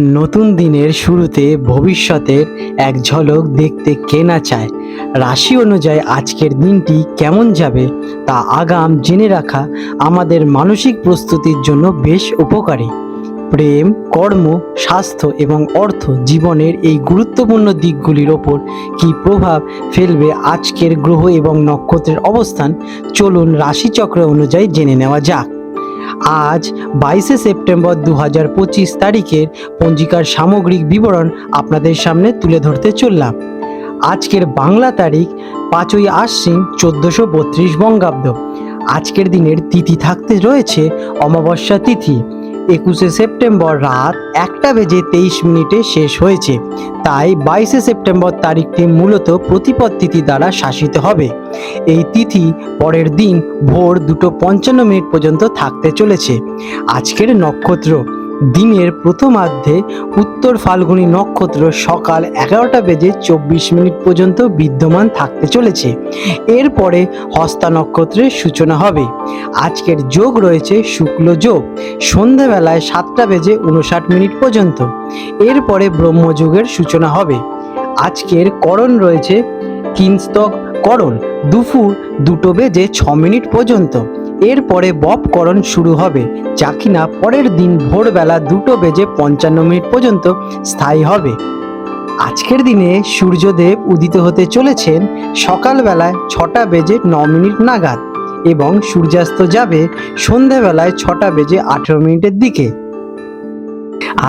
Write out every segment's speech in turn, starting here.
নতুন দিনের শুরুতে ভবিষ্যতের এক ঝলক দেখতে কে না চায়? রাশি অনুযায়ী আজকের দিনটি কেমন যাবে তা আগাম জেনে রাখা আমাদের মানসিক প্রস্তুতির জন্য বেশ উপকারী। প্রেম, কর্ম, স্বাস্থ্য এবং অর্থ জীবনের এই গুরুত্বপূর্ণ দিকগুলির ওপর কী প্রভাব ফেলবে আজকের গ্রহ এবং নক্ষত্রের অবস্থান? চলুন রাশিচক্র অনুযায়ী জেনে নেওয়া যাক। আজ বাইশে সেপ্টেম্বর দু হাজার পঁচিশ তারিখের পঞ্জিকার সামগ্রিক বিবরণ আপনাদের সামনে তুলে ধরতে চললাম। আজকের বাংলা তারিখ পাঁচই আশ্বিন চোদ্দোশো বত্রিশ বঙ্গাব্দ। আজকের দিনের তিথি থাকতে রয়েছে অমাবস্যা তিথি। একুশে সেপ্টেম্বর রাত একটা বেজে তেইশ মিনিটে শেষ হয়েছে। তাই বাইশে সেপ্টেম্বর তারিখটি মূলত প্রতিপদ তিথি দ্বারা শাসিত হবে। এই তিথি পরের দিন ভোর দুটো পঞ্চান্ন মিনিট পর্যন্ত থাকতে চলেছে। আজকের নক্ষত্র দিনের প্রথমার্ধে উত্তর ফাল্গুনী নক্ষত্র সকাল এগারোটা বেজে চব্বিশ মিনিট পর্যন্ত বিদ্যমান থাকতে চলেছে। এরপরে হস্তা নক্ষত্রের সূচনা হবে। আজকের যোগ রয়েছে শুক্ল যোগ। সন্ধ্যাবেলায় সাতটা বেজে উনষাট মিনিট পর্যন্ত। এরপরে ব্রহ্মযুগের সূচনা হবে। আজকের করণ রয়েছে কিংস্তক করণ। দুপুর দুটো বেজে ছ মিনিট পর্যন্ত। এরপরে বপকরণ শুরু হবে, যা কিনা পরের দিন ভোরবেলা দুটো বেজে পঞ্চান্ন মিনিট পর্যন্ত স্থায়ী হবে। আজকের দিনে সূর্যদেব উদিত হতে চলেছেন সকালবেলায় ছটা বেজে ন মিনিট নাগাদ এবং সূর্যাস্ত যাবে সন্ধেবেলায় ছটা বেজে আঠেরো মিনিটের দিকে।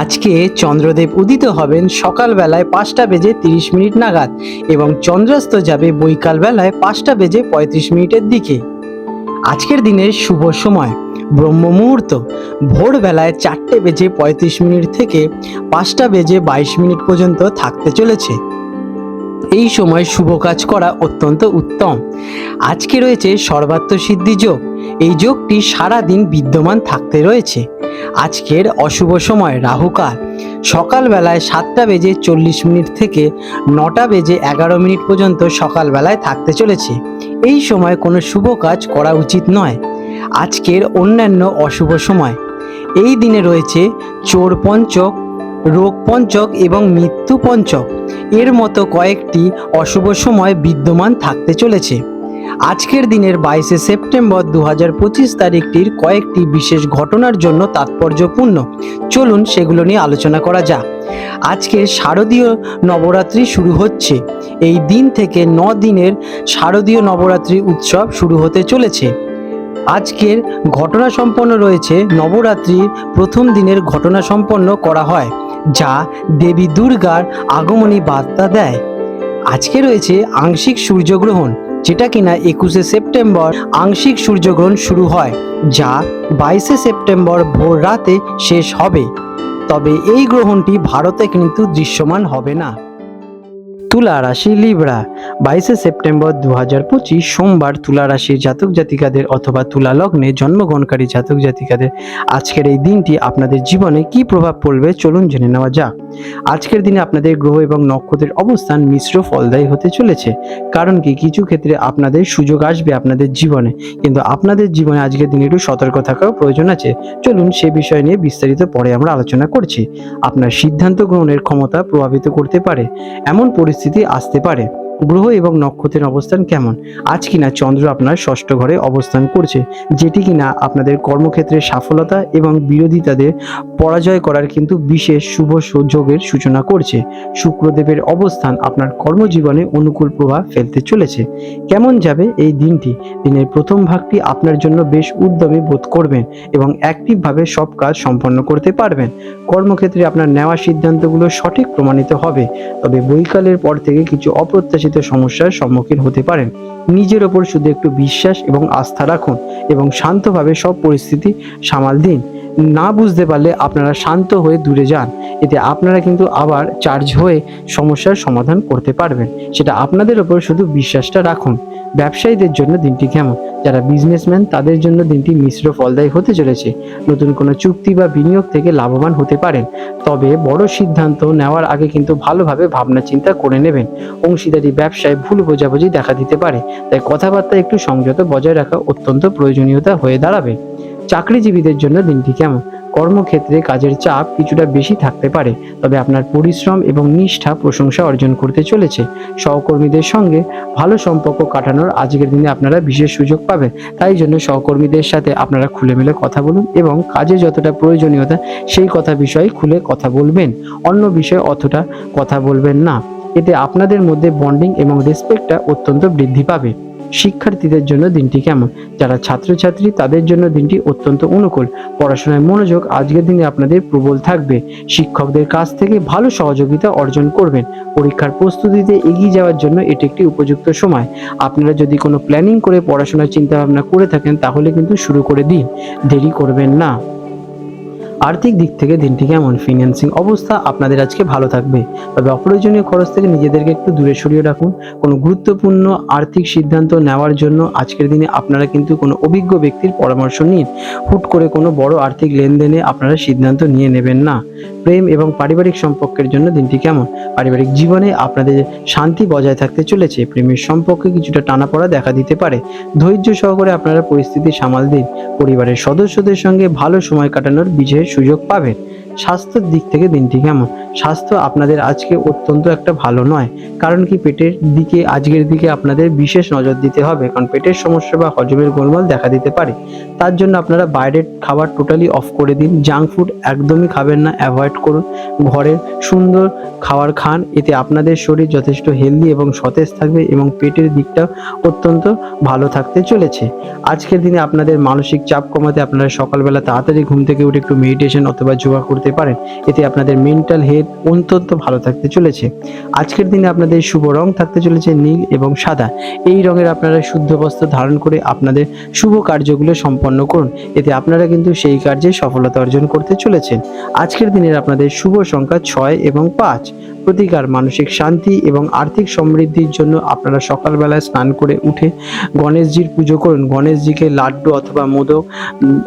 আজকে চন্দ্রদেব উদিত হবেন সকালবেলায় পাঁচটা বেজে তিরিশ মিনিট নাগাদ এবং চন্দ্রাস্ত যাবে বৈকাল বেলায় পাঁচটা বেজে পঁয়ত্রিশ মিনিটের দিকে। আজকের দিনের শুভ সময়। ব্রহ্ম মুহূর্ত ভোরবেলায় চারটে বেজে পঁয়ত্রিশ মিনিট থেকে পাঁচটা বেজে বাইশ মিনিট পর্যন্ত থাকতে চলেছে। এই সময় শুভ কাজ করা অত্যন্ত উত্তম। আজকে রয়েছে সর্বাত্ম সিদ্ধি যোগ। এই যোগটি সারা দিন বিদ্যমান থাকতে রয়েছে। আজকের অশুভ সময় রাহুকাল। সকালবেলায় সাতটা বেজে চল্লিশ মিনিট থেকে নটা বেজে এগারো মিনিট পর্যন্ত সকালবেলায় থাকতে চলেছে। এই সময় কোনো শুভ কাজ করা উচিত নয়। আজকের অন্যান্য অশুভ সময়। এই দিনে রয়েছে চোর পঞ্চক, রোগ পঞ্চক এবং মৃত্যু পঞ্চক। এর মতো কয়েকটি অশুভ সময় বিদ্যমান থাকতে চলেছে। আজকের দিনের বাইশে সেপ্টেম্বর দু হাজার পঁচিশ তারিখটির কয়েকটি বিশেষ ঘটনার জন্য তাৎপর্যপূর্ণ। চলুন সেগুলো নিয়ে আলোচনা করা যাক। আজকে শারদীয় নবরাত্রি শুরু হচ্ছে। এই দিন থেকে ন দিনের শারদীয় নবরাত্রি উৎসব শুরু হতে চলেছে। আজকের ঘটনা সম্পন্ন রয়েছে, নবরাত্রির প্রথম দিনের ঘটনা সম্পন্ন করা হয়, যা দেবী দুর্গার আগমনী বার্তা দেয়। আজকে রয়েছে আংশিক সূর্যগ্রহণ, যেটা কিনা একুশে সেপ্টেম্বর আংশিক সূর্যগ্রহণ শুরু হয়, যা বাইশে সেপ্টেম্বর ভোর রাতে শেষ হবে। তবে এই গ্রহণটি ভারতে কিন্তু দৃশ্যমান হবে না। তুলা রাশি লিব্রা। বাইশে সেপ্টেম্বর দু হাজার পঁচিশ সোমবার তুলা রাশির জাতক জাতিকাদের অথবা তুলা লগ্নে জন্মগ্রহণকারী জাতক জাতিকাদের আজকের এই দিনটি আপনাদের জীবনে কি প্রভাব পড়বে চলুন জেনে নেওয়া যাক। আজকের দিনে আপনাদের গ্রহ এবং নক্ষত্রের অবস্থান মিশ্র ফলদায়ী হতে চলেছে। কারণ কি? কিছু ক্ষেত্রে আপনাদের সুযোগ আসবে আপনাদের জীবনে। কিন্তু আপনাদের জীবনে আজকের দিনে একটু সতর্ক থাকাও প্রয়োজন আছে। চলুন সে বিষয় নিয়ে বিস্তারিত পরে আমরা আলোচনা করছি। আপনার সিদ্ধান্ত গ্রহণের ক্ষমতা প্রভাবিত করতে পারে। এমন পরিস্থিতি আসতে পারে। গ্রহ এবং নক্ষত্রের অবস্থান কেমন? আজ কিনা চন্দ্র আপনার ষষ্ঠ ঘরে অবস্থান করছে, যেটি কিনা আপনাদের কর্মক্ষেত্রে সফলতা এবং বিরোধিতাদের পরাজয় করার কিন্তু বিশেষ শুভ সুযোগের সূচনা করছে। শুক্রদেবের অবস্থান আপনার কর্মজীবনে অনুকূল প্রভাব ফেলতে চলেছে। কেমন যাবে এই দিনটি? দিনের প্রথম ভাগটি আপনার জন্য বেশ উদ্যমী বোধ করবেন এবং অ্যাক্টিভভাবে সব কাজ সম্পন্ন করতে পারবেন। কর্মক্ষেত্রে আপনার নেওয়া সিদ্ধান্তগুলো সঠিক প্রমাণিত হবে। তবে বৈকালের পর থেকে কিছু অপ্রত্যাশিত সমস্যার সম্মুখীন হতে পারেন। নিজের ওপর শুধু একটু বিশ্বাস এবং আস্থা রাখুন এবং শান্তভাবে সব পরিস্থিতি সামাল দিন। না বুঝতে পারলে আপনারা শান্ত হয়ে দূরে যান। এতে আপনারা কিন্তু আবার চার্জ হয়ে সমস্যার সমাধান করতে পারবেন। সেটা আপনাদের ওপর শুধু বিশ্বাসটা রাখুন। ব্যবসায়ীদের জন্য দিনটি কেমন? যারা বিজনেসম্যান তাদের জন্য দিনটি মিশ্র ফলদায়ী হতে চলেছে। নতুন কোনো চুক্তি বা বিনিয়োগ থেকে লাভবান হতে পারেন। তবে বড় সিদ্ধান্ত নেওয়ার আগে কিন্তু ভালোভাবে ভাবনা চিন্তা করে নেবেন। অংশীদারি ব্যবসায় ভুল বোঝাবুঝি দেখা দিতে পারে। তাই কথাবার্তা একটু সংযত বজায় রাখা অত্যন্ত প্রয়োজনীয়তা হয়ে দাঁড়াবে। চাকরিজীবীদের জন্য দিনটি কেমন? কর্মক্ষেত্রে কাজের চাপ কিছুটা বেশি থাকতে পারে, তবে আপনার পরিশ্রম এবং নিষ্ঠা প্রশংসা অর্জন করতে চলেছে। সহকর্মীদের সঙ্গে ভালো সম্পর্ক কাটানোর আজকের দিনে আপনারা বিশেষ সুযোগ পাবেন। তাই জন্য সহকর্মীদের সাথে আপনারা খুলে মেলে কথা বলুন এবং কাজে যতটা প্রয়োজনীয়তা, সেই কথা বিষয়ে খুলে কথা বলবেন। অন্য বিষয়ে অতটা কথা বলবেন না। এতে আপনাদের মধ্যে বন্ডিং এবং রেসপেক্টটা অত্যন্ত বৃদ্ধি পাবে। শিক্ষার্থীদের জন্য দিনটি কেমন? যারা ছাত্রছাত্রী, তাদের জন্য দিনটি অত্যন্ত অনুকূল। পড়াশোনায় মনোযোগ আজকের দিনে আপনাদের প্রবল থাকবে। শিক্ষকদের কাছ থেকে ভালো সহযোগিতা অর্জন করবেন। পরীক্ষার প্রস্তুতিতে এগিয়ে যাওয়ার জন্য এটি একটি উপযুক্ত সময়। আপনারা যদি কোনো প্ল্যানিং করে পড়াশোনার চিন্তা ভাবনা করে থাকেন, তাহলে কিন্তু শুরু করে দিন। দেরি করবেন না। আর্থিক দিক থেকে দিনটি কেমন? ফিন্যান্সিং অবস্থা আপনাদের আজকে ভালো থাকবে। তবে অপ্রয়োজনীয় খরচ থেকে নিজেদেরকে একটু দূরে সরিয়ে রাখুন। কোনো গুরুত্বপূর্ণ আর্থিক সিদ্ধান্ত নেওয়ার জন্য আজকের দিনে আপনারা কিন্তু কোনো অভিজ্ঞ ব্যক্তির পরামর্শ নিন। হুট করে কোনো বড় আর্থিক লেনদেনে আপনারা সিদ্ধান্ত নিয়ে নেবেন না। প্রেম এবং পারিবারিক সম্পর্কের জন্য দিনটি কেমন? পারিবারিক জীবনে আপনাদের শান্তি বজায় থাকতে চলেছে। প্রেমের সম্পর্কে কিছুটা টানাপড়া দেখা দিতে পারে। ধৈর্য সহকারে আপনারা পরিস্থিতি সামাল দিন। পরিবারের সদস্যদের সঙ্গে ভালো সময় কাটানোর বিজয়ের সুযোগ পাবেন। স্বাস্থ্যের দিক থেকে দিনটি কেমন? স্বাস্থ্য আপনাদের আজকে অত্যন্ত একটা ভালো নয়। কারণ কি পেটের দিকে, আজকের দিকে আপনাদের বিশেষ নজর দিতে হবে। কারণ পেটের সমস্যা বা হজমের গোলমাল দেখা দিতে পারে। তার জন্য আপনারা বাইরের খাবার টোটালি অফ করে দিন। জাঙ্ক ফুড একদমই খাবেন না। অ্যাভয়েড করুন। ঘরের সুন্দর খাবার খান। এতে আপনাদের শরীর যথেষ্ট হেলদি এবং সতেজ থাকবে এবং পেটের দিকটা অত্যন্ত ভালো থাকতে চলেছে। আজকের দিনে আপনাদের মানসিক চাপ কমাতে আপনারা সকালবেলা তাড়াতাড়ি ঘুম থেকে উঠে একটু মেডিটেশন অথবা যোগা করতে পারেন। এতে আপনাদের মেন্টাল হেলথ অত্যন্ত ভালো থাকতে চলেছে। আজকের দিনে আপনাদের শুভ রং থাকতে চলেছে নীল এবং সাদা। এই রঙের আপনারা শুদ্ধ বস্ত্র ধারণ করে আপনাদের শুভ কার্যগুলো সম্পন্ন করুন। এতে আপনারা কিন্তু সেই কার্যে সফলতা অর্জন করতে চলেছেন। আজকের দিনের আপনাদের শুভ সংখ্যা ছয় এবং পাঁচ। প্রতিকার, মানসিক শান্তি এবং আর্থিক সমৃদ্ধির জন্য আপনারা সকালবেলায় স্নান করে উঠে গণেশজির পুজো করুন। গণেশজিকে লাড্ডু অথবা মোদক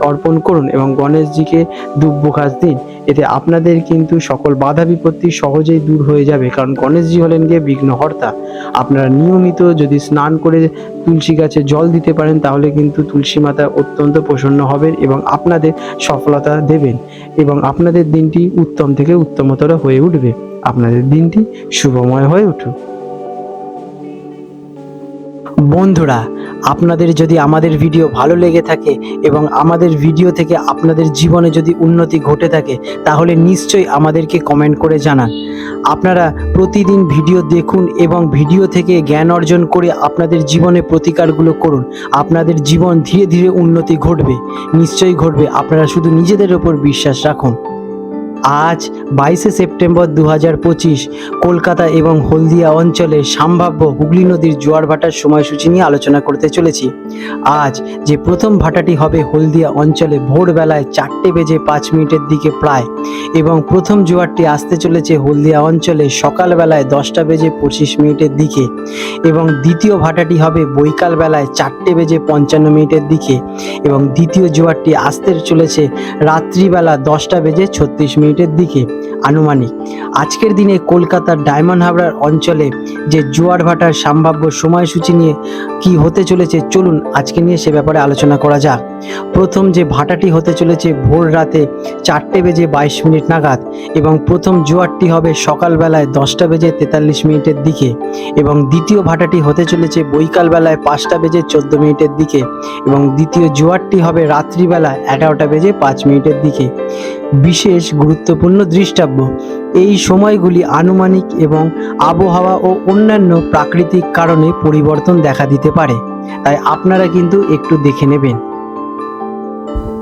অর্পণ করুন এবং গণেশজিকে দুব্য ঘাস দিন। এতে আপনাদের কিন্তু সকল বাধা বিপত্তি সহজেই দূর হয়ে যাবে। কারণ গণেশজি হলেন গিয়ে বিঘ্নহর্তা। আপনারা নিয়মিত যদি স্নান করে তুলসী গাছে জল দিতে পারেন, তাহলে কিন্তু তুলসী মাতা অত্যন্ত প্রসন্ন হবেন এবং আপনাদের সফলতা দেবেন এবং আপনাদের দিনটি উত্তম থেকে উত্তমতর হয়ে উঠবে। আপনাদের দিনটি শুভময় হয়ে উঠুক। বন্ধুরা, আপনাদের যদি আমাদের ভিডিও ভালো লেগে থাকে এবং আমাদের ভিডিও থেকে আপনাদের জীবনে যদি উন্নতি ঘটে থাকে, তাহলে নিশ্চয়ই আমাদেরকে কমেন্ট করে জানান। আপনারা প্রতিদিন ভিডিও দেখুন এবং ভিডিও থেকে জ্ঞান অর্জন করে আপনাদের জীবনে প্রতিকারগুলো করুন। আপনাদের জীবন ধীরে ধীরে উন্নতি ঘটবে, নিশ্চয়ই ঘটবে। আপনারা শুধু নিজেদের ওপর বিশ্বাস রাখুন। আজ বাইশে সেপ্টেম্বর দু পঁচিশ কলকাতা এবং হলদিয়া অঞ্চলে সম্ভাব্য হুগলি নদীর জোয়ার ভাটার সময়সূচি নিয়ে আলোচনা করতে চলেছি। আজ যে প্রথম ভাটাটি হবে হলদিয়া অঞ্চলে ভোরবেলায় চারটে বেজে পাঁচ মিনিটের দিকে প্রায় এবং প্রথম জোয়ারটি আসতে চলেছে হলদিয়া অঞ্চলে সকালবেলায় দশটা বেজে পঁচিশ মিনিটের দিকে এবং দ্বিতীয় ভাটাটি হবে বৈকাল বেলায় চারটে বেজে পঞ্চান্ন মিনিটের দিকে এবং দ্বিতীয় জোয়ারটি আসতে চলেছে রাত্রিবেলা দশটা বেজে ছত্রিশ মিনিটের দিকে আনুমানিক। আজকের দিনে কলকাতার ডায়মন্ড হাবড়ার অঞ্চলে যে জোয়ার ভাটার সম্ভাব্য সময়সূচি নিয়ে কি হতে চলেছে, চলুন আজকে নিয়ে সে ব্যাপারে আলোচনা করা যাক। প্রথম যে ভাটাটি হতে চলেছে ভোর রাতে চারটে বেজে বাইশ মিনিট নাগাদ এবং প্রথম জোয়ারটি হবে সকালবেলায় দশটা বেজে তেতাল্লিশ মিনিটের দিকে এবং দ্বিতীয় ভাটাটি হতে চলেছে বৈকাল বেলায় পাঁচটা বেজে চোদ্দ মিনিটের দিকে এবং দ্বিতীয় জোয়ারটি হবে রাত্রিবেলা এগারোটা বেজে পাঁচ মিনিটের দিকে। বিশেষ গুরুত্বপূর্ণ দৃষ্টাব্য, এই সময়গুলি আনুমানিক এবং আবহাওয়া ও অন্যান্য প্রাকৃতিক কারণে পরিবর্তন দেখা দিতে পারে। তাই আপনারা কিন্তু একটু দেখে নেবেন।